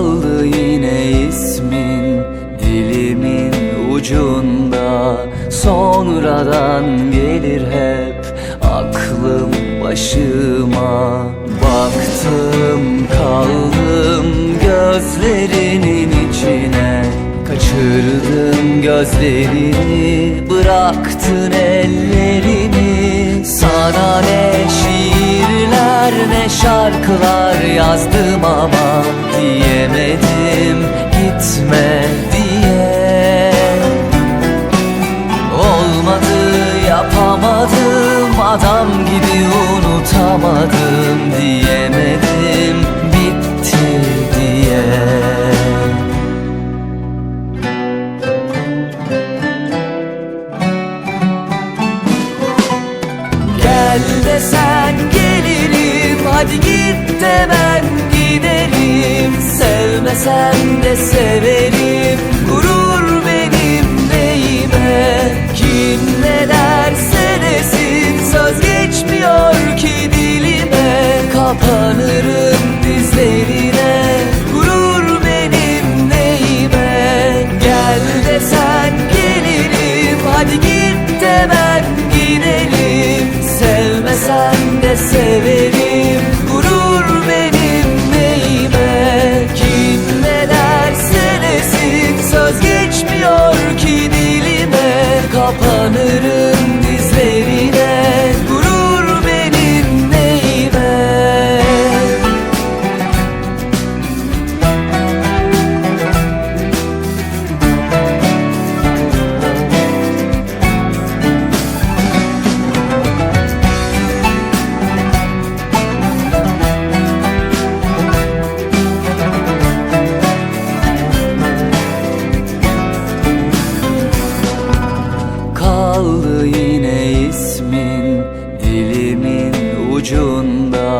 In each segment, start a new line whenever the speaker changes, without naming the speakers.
kaldı yine ismin Dilimin ucunda. Sonradan gelir hep aklım başıma. Baktım kaldım gözlerinin içine. Kaçırdım gözlerini bıraktın ellerini. Sana ne şiirler ne şarkılar yazdım ama Diyemedim gitme diye. Olmadı yapamadım adam gibi unutamadım diyemedim bitti diye. Gel desen gelirim Hadi git de ben Sevmesen de severim Gurur benim neyime? Kim ne derse desin Söz geçmiyor ki dilime. Kapanırım dizlerine. Gurur benim neyime? Gel desen gelirim Hadi git de ben gidelim. Sevmesen de severim Kapanırım dizlerine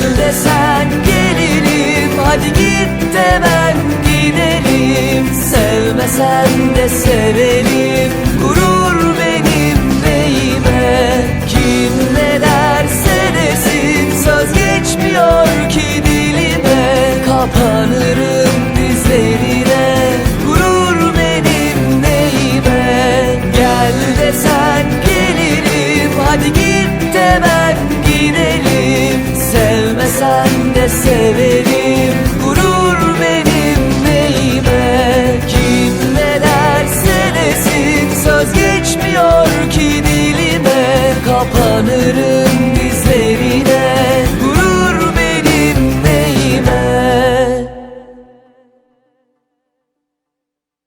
Gel desen gelirim Hadi git de ben gidelim. Sevmesen de severim